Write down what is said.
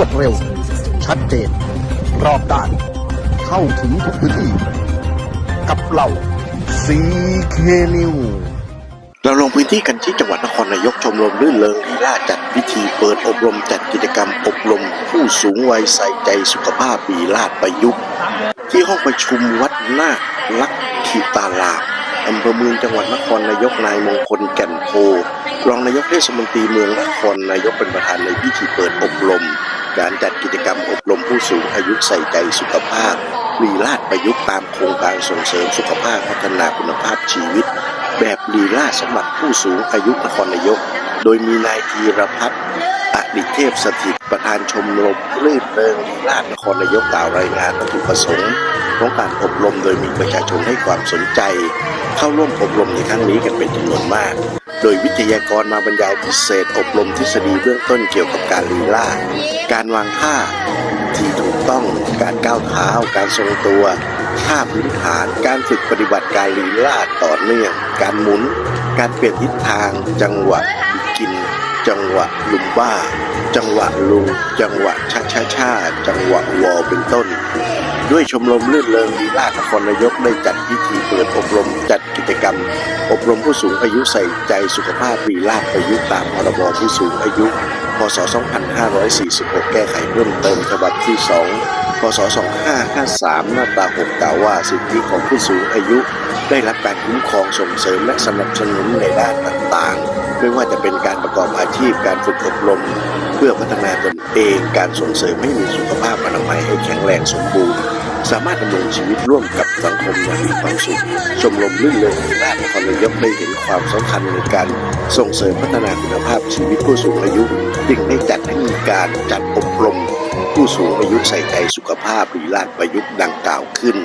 วดเร็ว ชัดเจน รอบด้าน เข้าถึงทุกพื้นที่ กับเราซีเคนิวเราลงพื้นที่กันที่จังหวัดนครนายกชมรมลื่นเริงลีลาจัดพิธีเปิดอบรมจัดกิจกรรมอบรม ผู้สูงวัยใส่ใจสุขภาพลีลาดประยุกต์ ที่ห้องประชุมวัดนาคลักขิตาราอำเภอเมืองจังหวัดนครนายกนายมงคลแก่นโพรองนายกเทศมนตรีเมืองนครนายกเป็นประธานในพิธีเปิดอบรม การจัดกิจกรรมอบรมผู้สูงอายุใส่ใจสุขภาพลีลาดประยุกต์ตามโครงการส่งเสริมสุขภาพพัฒนาคุณภาพชีวิต แบบลีลาสำหรับผู้สูงอายุนครนายก โดยมีนายธีรพัฒน์อดิเทพสถิตประธานชมรมรื่นเริงลีลาดนครนายกกล่าวรายงานวัตถุประสงค์ของการอบรมโดยมีประชาชนให้ความสนใจ เข้าร่วมอบรมในครั้งนี้กันเป็นจำนวนมาก โดยวิทยากรมาบรรยายพิเศษอบรมทฤษฎีเบื้องต้นเกี่ยวกับการลีลาดการวางท่า ที่ถูกต้องการก้าวเท้า การทรงตัวท่าพื้นฐาน การฝึกปฏิบัติการลีลาดต่อเนื่อง การหมุน การเปลี่ยนทิศทาง จังหวะบิกิน จังหวะลุมบ้า จังหวะลุงจังหวะชาชาชาจังหวะวอลเป็นต้นด้วยชมรมเลื่อนเริงลีลาดนครนายกได้จัดพิธีเปิดอบรมจัด อบรมผู้สูงอายุใส่ใจสุขภาพลีลาดประยุกต์ตามพรบผู้สูงอายุ พศ 2546 แก้ไขเพิ่มเติมฉบับที่ 2 พศ 2553 มาตรา 6 กล่าวว่าสิทธิของผู้สูงอายุ ได้รับการคุ้มครองส่งเสริมและสนับสนุนในด้านต่างๆ ไม่ว่าจะเป็นการประกอบอาชีพ การฝึกอบรม เพื่อพัฒนาตนเอง การส่งเสริมให้มีสุขภาพอนามัยให้แข็งแรงสมบูรณ์ สามารถดำเนินชีวิตร่วมกับสังคมอย่างมีความสุข ชมรมลื่นเริงลีลาชนครนายกได้เห็นความสำคัญในการส่งเสริมพัฒนาคุณภาพชีวิตผู้สูงอายุจึงได้จัดให้มีการจัดอบรม ผู้สูงอายุใส่ใจสุขภาพหรือลาดประยุกต์ดังกล่าวขึ้น